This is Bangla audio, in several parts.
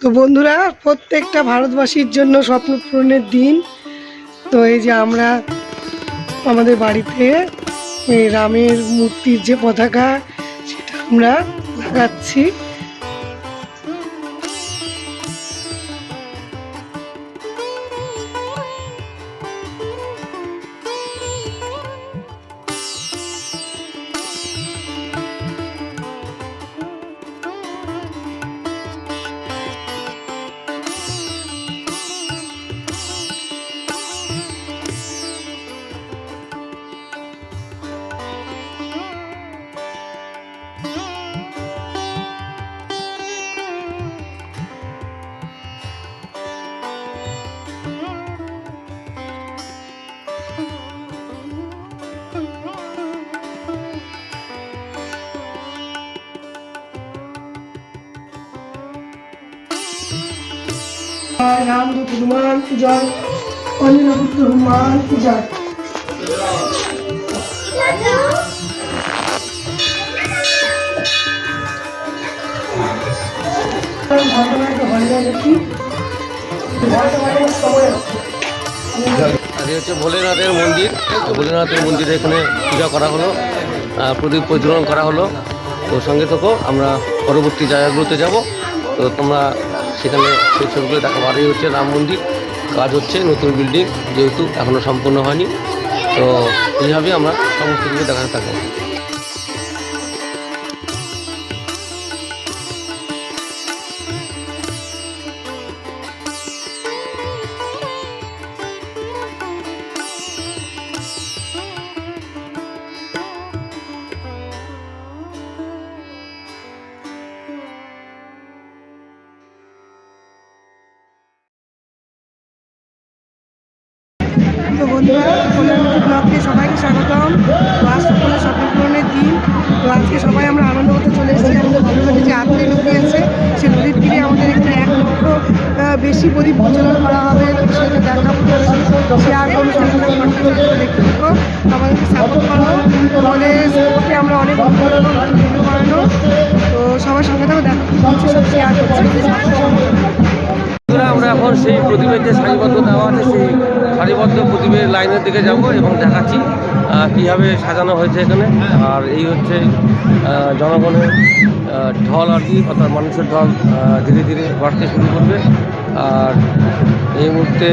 তো বন্ধুরা, প্রত্যেকটা ভারতবাসীর জন্য স্বপ্ন পূরণের দিন। তো এই যে আমরা আমাদের বাড়িতে এই রামের মূর্তির যে পতাকা, সেটা আমরা লাগাচ্ছি। জয় হনুমান জয়? অঞ্জনপুত্র হনুমান জয়? হচ্ছে ভোলেনাথের মন্দির। ভোলেনাথের মন্দিরে এখানে পূজা করা হলো প্রদীপ প্রজ্বলন করা হলো। তো সঙ্গে থেকেও আমরা পরবর্তী জায়গাগুলোতে যাব। তো তোমরা সেখানে সেই ছবিগুলো দেখা এই হচ্ছে, রাম মন্দির। কাজ হচ্ছে, নতুন বিল্ডিং যেহেতু এখনও সম্পূর্ণ হয়নি। তো এইভাবে আমরা সমস্ত কিছু দেখাতে থাকব। বেশি প্রদীপ প্রজ্বলন করা হবে, সেটা থাকো। আমাদেরকে সাপোর্টে আমরা অনেক তো সবার সঙ্গে দেখো আমরা এখন সেই প্রদীপের যে সারিবদ্ধ দেওয়া আছে, সেই সারিবদ্ধ প্রদীপের লাইনের দিকে যাব এবং দেখাচ্ছি কীভাবে সাজানো হয়েছে এখানে। আর এই হচ্ছে জনগণের ঢল আর কি, অর্থাৎ মানুষের ঢল ধীরে ধীরে বাড়তে শুরু করবে। আর এই মুহূর্তে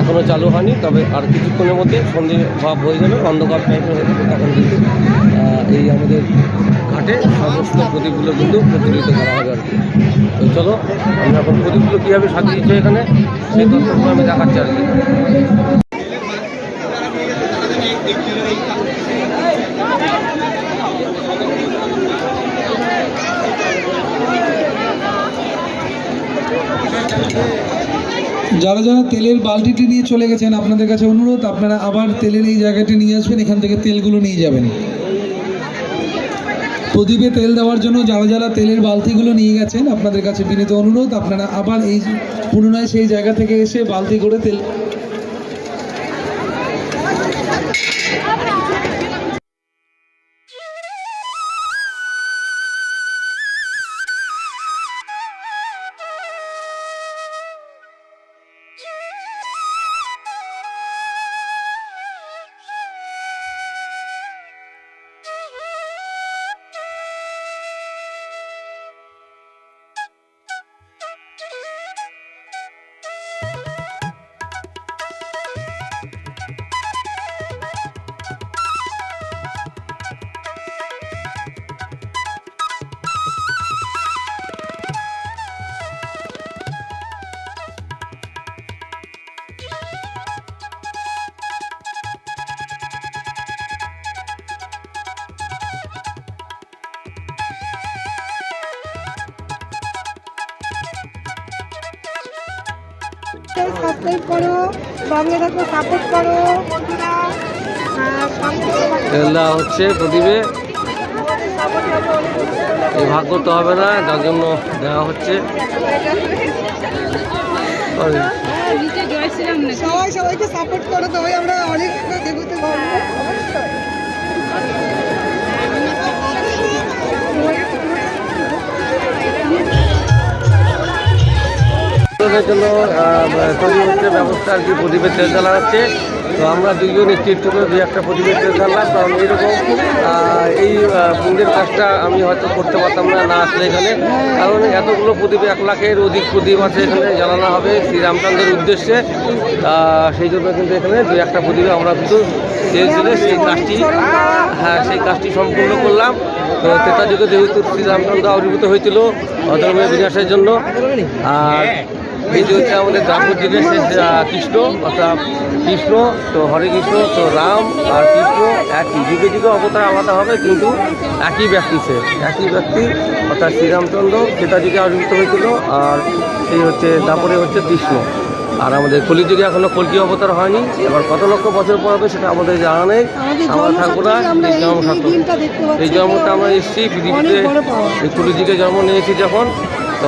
এখনও চালু হয়নি তবে আর কিছুক্ষণের মধ্যে সন্ধে ভাব হয়ে যাবে অন্ধকার টাইপের হয়ে যাবে তখন কিন্তু এই আমাদের ঘাটে সমস্ত প্রদীপগুলো কিন্তু প্রতিনিধিত্ব করা হবে আর কি তো চলো আমরা এখন প্রদীপগুলো কীভাবে সাজিয়েছে এখানে সেই তথ্যগুলো আমি দেখাচ্ছি আর কি যারা যারা তেলের বালতিটি নিয়ে চলে গেছেন, আপনাদের কাছে অনুরোধ, আপনারা আবার তেলের এই জায়গাটি নিয়ে আসবেন, এখান থেকে তেলগুলো নিয়ে যাবেন। প্রদীপে তেল দেওয়ার জন্য যারা যারা তেলের বালতিগুলো নিয়ে গেছেন, আপনাদের কাছে বিনীত অনুরোধ, আপনারা আবার এই পুনরায় সেই জায়গা থেকে এসে বালতি করে তেল সাবস্ক্রাইব করো সঙ্গে থাকো সাপোর্ট করো বন্ধুরা হচ্ছে প্রদীপে। এই ভাগ করতে হবে না যার জন্য দেওয়া হচ্ছে। সবাই সবাইকে সাপোর্ট করো তবে আমরা অনেক এগোতে পারব বিতরণের জন্য তৈরি ব্যবস্থা আর কি প্রদীপের তেল জ্বালা হচ্ছে তো আমরা দুজন একটু করে দুই একটা প্রদীপের তেল জ্বালাম কারণ এইরকম এই পুণ্যের কাজটা আমি হয়তো করতে পারতাম না না আসলে এখানে। কারণ এতগুলো প্রদীপ, এক লাখের অধিক প্রদীপ আছে এখানে জ্বালানো হবে শ্রীরামচন্দ্রের উদ্দেশ্যে। সেই জন্য কিন্তু এখানে দুই একটা প্রদীপে আমরা কিন্তু তেল জ্বেলে সেই কাজটি হ্যাঁ সেই কাজটি সম্পূর্ণ করলাম। তো তেতা যুগে যেহেতু শ্রীরামচন্দ্র আবির্ভূত হয়েছিল অধর্মের বিনাশের জন্য, আর এই যে হচ্ছে আমাদের দ্রাপর যুগের শেষ কৃষ্ণ অর্থাৎ কৃষ্ণ তো হরে কৃষ্ণ তো রাম আর কৃষ্ণ একই। যুগে যুগে অবতার আলাদা হবে কিন্তু একই ব্যক্তি সে। একই ব্যক্তি অর্থাৎ শ্রীরামচন্দ্র যুগে আবির্ভূত হয়েছিল আর সেই হচ্ছে তারপরে হচ্ছে কৃষ্ণ। আর আমাদের কলিযুগে এখনও কলকি অবতার হয়নি। এবার কত লক্ষ বছর পর হবে সেটা আমাদের জানা নেই। আমরা জন্মসার্থকে এই- এই এই জন্মটা আমরা এসেছি পৃথিবীতে এই কলিযুগে জন্ম নিয়েছি যখন। তো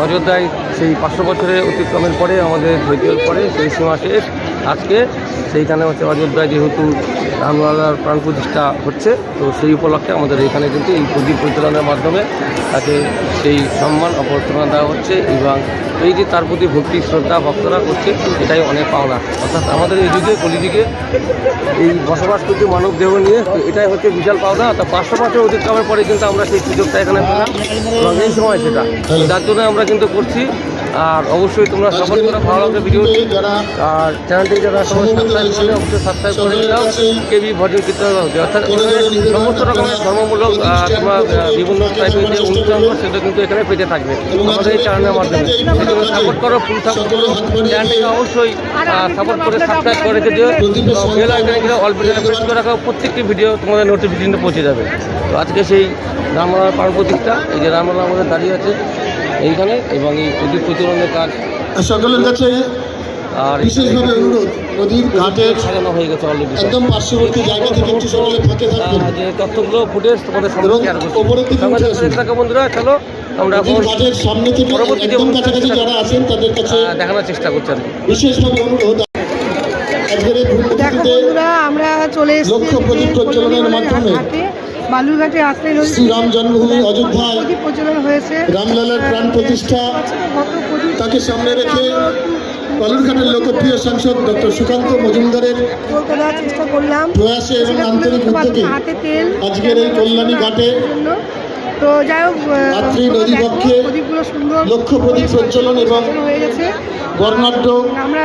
সেই পাঁচশো বছরের অতিক্রমের পরে আমাদের ধৈর্যের পরে সেই সীমা শেষ। আজকে। সেইখানে হচ্ছে অযোধ্যায় যেহেতু রামলালার প্রাণ প্রতিষ্ঠা হচ্ছে, তো সেই উপলক্ষে আমাদের এখানে কিন্তু এই প্রদীপ প্রজ্বলনের মাধ্যমে তাকে সেই সম্মান অভ্যর্থনা দেওয়া হচ্ছে এবং এই যে তার প্রতি ভক্তি, শ্রদ্ধা ভক্তরা করছে, এটাই অনেক পাওনা। অর্থাৎ আমাদের এই যুগে কলিযুগে এই বসবাস করছে মানব দেহ নিয়ে, তো এটাই হচ্ছে বিশাল পাওনা। অর্থাৎ পাঁচশো বছর অতিক্রমের পরে কিন্তু আমরা সেই সুযোগটা এখানে পেলাম এই সময় সেটা। যার জন্য আমরা কিন্তু করছি আর অবশ্যই তোমরা সাপোর্ট করো ভালো লাগবে ভিডিওটি। আর চ্যানেলটি যারা সাবস্ক্রাইব করে অবশ্যই সাবস্ক্রাইব করে দাও কেবি ভজন কীর্তন অর্থাৎ সমস্ত রকমের ধর্মমূলক তোমার বিভিন্ন টাইপের যে অনুষ্ঠান হয় সেটা কিন্তু এখানে পেতে থাকবে। আমাদের এই চ্যানেলের মাধ্যমে। সাপোর্ট করো ফুল সাপোর্ট করো চ্যানেলটিকে অবশ্যই সাপোর্ট করে সাবস্ক্রাইব করে দিও। বেল আইকনে গেলে অল্প প্রেস করে রাখো। প্রত্যেকটি ভিডিও তোমাদের নোটিফিকেশনটা পৌঁছে যাবে। তো আজকে সেই রামলালার প্রাণ এই যে রামলালা আমাদের দাঁড়িয়ে আছে এইখানে এবং এই প্রদীপ প্রচলনের কাজ সকলের কাছে আর বিশেষভাবে অনুরোধ নদীর ঘাটের সাজানো হয়ে গেছে অলরেডি একদম পার্শ্ববর্তী জায়গা থেকে একটু সকলে ফাঁকে থাকবেন যে তথ্যগুলো ফুটেজ তোমাদের সামনে শেয়ার করছি। উঠে আসুন। থাকো বন্ধুরা চলো আমরা এখন নদীর ঘাটের সামনে থেকে একদম কাছাকাছি যারা আছেন তাদের কাছে দেখানোর চেষ্টা করছি আর বিশেষভাবে অনুরোধ। আজকের এই আমরা চলে এসেছি লক্ষ্য প্রদীপ প্রজ্বলনের মাধ্যমে। ঘাটে। বালুরঘাটে আসলে শ্রীরাম জন্মভূমি অযোধ্যায় প্রচলন হয়েছে। রামলালার প্রাণ প্রতিষ্ঠা। তাকে সামনে রেখে বালুরঘাটের লোকপ্রিয় সাংসদ ডক্টর সুকান্ত মজুমদারের চেষ্টা করলাম। প্রয়াসে এবং আন্তরিক উদ্যোগে আজকের এই কল্যাণী ঘাটে। তো যাই হোক প্রদীপগুলো সুন্দর লক্ষ্য প্রদীপ প্রজ্বলন এবং হয়ে গেছে। বর্ণাঢ্য আমরা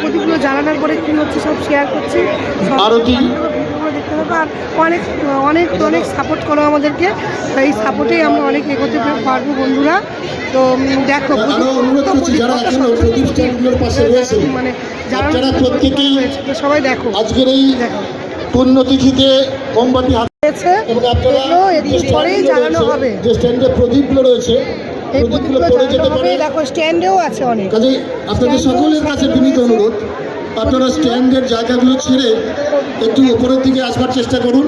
প্রদীপগুলো জ্বালানোর পরে কি হচ্ছে সব শেয়ার করছি। আরতি। দেখতে আর অনেক অনেক অনেক সাপোর্ট করো আমাদেরকে। এই সাপোর্টেই আমরা অনেক এগোতে পারব বন্ধুরা। তো দেখো মানে যারা প্রত্যেকেই তো সবাই দেখো। আজকের এই দেখো। পুণ্যতিথিতে মোমবাতি হাতে এবং আপনারা হবে। যে স্ট্যান্ডে প্রদীপগুলো রয়েছে প্রদীপগুলো প্রদীপগুলো পড়ে যেতে পারে। দেখো স্ট্যান্ডেও আছে অনেক। কাজে আপনাদের সকলের কাছে বিনীত অনুরোধ আপনারা স্ট্যান্ডের জায়গাগুলো ছেড়ে একটু উপরের দিকে আসবার চেষ্টা করুন।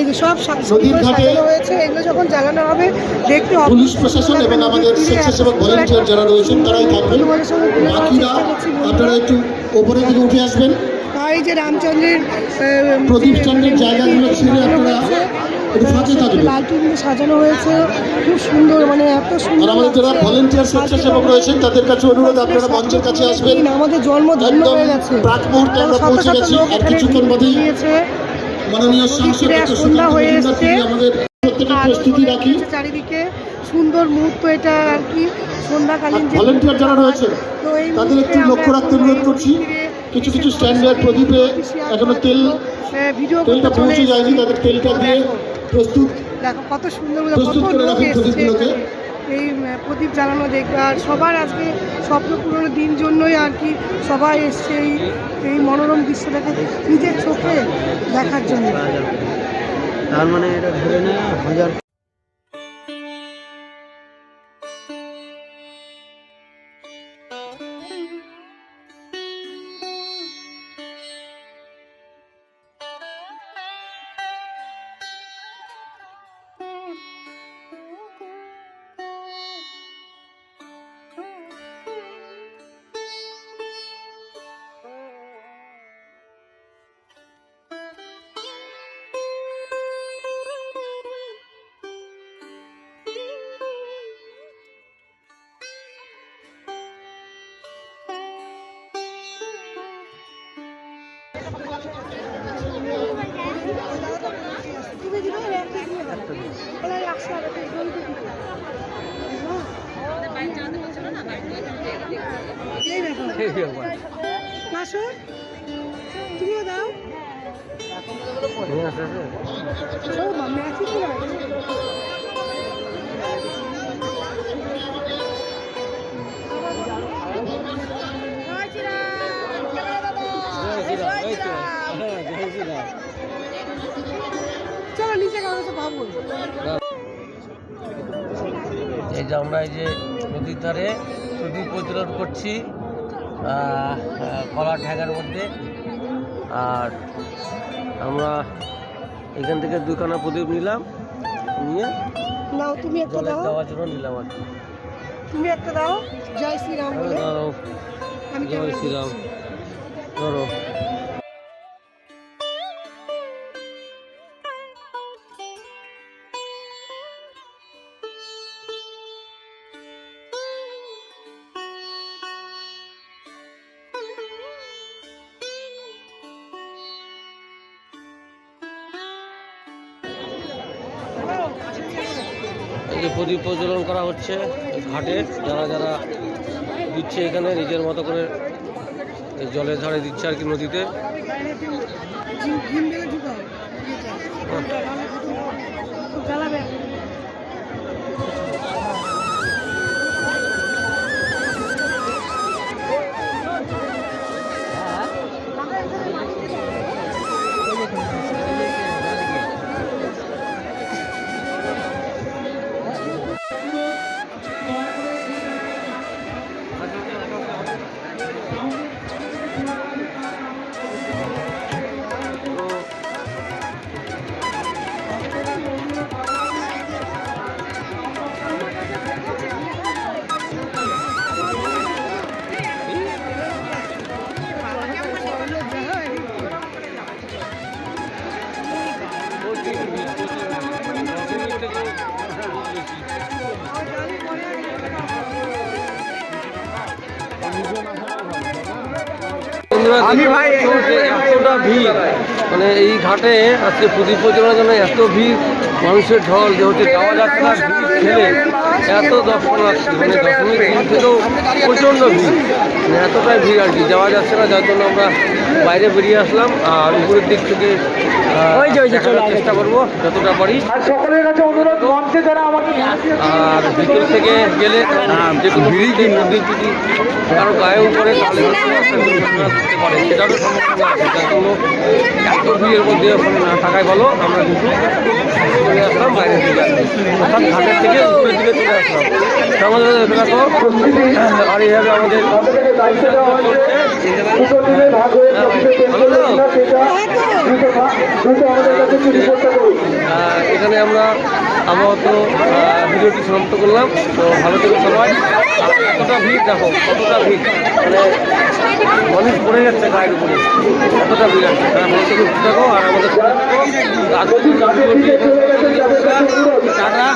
এই সব নদীর ঘাটে হয়েছে এগুলো যখন জ্বালানো হবে দেখতে পুলিশ প্রশাসন এবং আমাদের স্বেচ্ছাসেবক ভলেন্টিয়ার যারা রয়েছেন তারাই থাকবেন। বাকিরা। আপনারা একটু উপরের দিকে উঠে আসবেন। এই যে রামচন্দ্রের আহ, প্রদীপ যে জায়গাগুলো ছেড়ে আপনারা। লাইটিংগুলো সাজানো হয়েছে। খুব সুন্দর মানে এত সুন্দর আমাদের যারা ভলেন্টিয়ার স্বেচ্ছাসেবক রয়েছেন তাদের কাছে অনুরোধ আপনারা মঞ্চের কাছে আসবেন। আমাদের জন্ম ধন্য হয়ে গেছে। প্রাক মুহূর্তে আমরা পৌঁছে গেছি আর কিছুক্ষণ বাদেই সন্ধ্যা হয়ে এসছে। চারিদিকে সুন্দর মুহূর্ত এটা আর কি সন্ধ্যাকালীন ভলেন্টিয়ার যারা এই তাদের একটু লক্ষ্য রাখতে অনুরোধ করছি। কিছু কিছু স্ট্যান্ডার্ড প্রদীপে এখনও তেল তেলটা পৌঁছে যায়নি তাদের তেলটা দিয়ে প্রস্তুত। দেখো কত সুন্দর প্রস্তুত করে রাখুন প্রদীপগুলোকে। এই প্রদীপ জ্বালানো দেখবে আর সবার আজকে স্বপ্ন পূরণের দিন জন্যই আর কি সবাই এসছে এই এই মনোরম দৃশ্যটাকে নিজের চোখে দেখার জন্য। তার মানে এটা ধরে নেওয়া হাজার এই ব্যাপার মাসো তুমিও দাও আসে। ও মাম্মি আছে কি? এই যে আমরা এই যে নদীর ধারে প্রদীপ প্রজ্বলন করছি আহ, কলার মধ্যে। আর আমরা এখান থেকে দুখানা প্রদীপ নিলাম নিয়ে নাও তুমি একটা দাও। দেওয়ার জন্য নিলাম আর কি। তুমি একটা দাও। জয় শ্রীরাম জয় শ্রীরাম। ধরো। এই প্রদীপ প্রজ্বলন করা হচ্ছে ঘাটে। যারা যারা দিচ্ছে এখানে নিজের মতো করে জলে জলের ধারে দিচ্ছে আর কি নদীতে। জ্বালাবে। আমি ভাই এতটা ভিড়। মানে এই ঘাটে আজকে প্রদীপ প্রজ্বলনের জন্য এত ভিড় মানুষের ঢল যে হচ্ছে যাওয়া যাচ্ছে না ভিড় ঠেলে এত দর্শনার্থী মানে দশমীর দিন থেকেও প্রচণ্ড ভিড়। মানে এতটাই ভিড় আর কি যাওয়া যাচ্ছে না যার জন্য আমরা বাইরে বেরিয়ে আসলাম। আর উপরের দিক থেকে আহ, দেখানোর চেষ্টা করব যতটা পারি। আর ভিতর থেকে গেলে যে কোনো ভিড়ি নদীর যদি কারও গায়ে উপরে পারে। সেটারও আছে যার জন্য এত ভিড়ের মধ্যে ওখানে না থাকাই ভালো আমরা কিন্তু চলে আসলাম বাইরে থেকে অর্থাৎ ঘাটের থেকে উপরের দিকে চলে আসলাম। আমাদের আর এইভাবে আমাদের ভালো তো? আহ, এখানে আমরা আপাতত আহ, ভিডিওটি সমাপ্ত করলাম। তো ভালো থেকে সবাই। এতটা ভিড় দেখো কতটা ভিড়? মানে মানুষ পড়ে যাচ্ছে গায়ের উপরে। এতটা ভিড় আছে? তারা ভালো থেকে সুস্থ থাকো। আর আমাদের টাটা।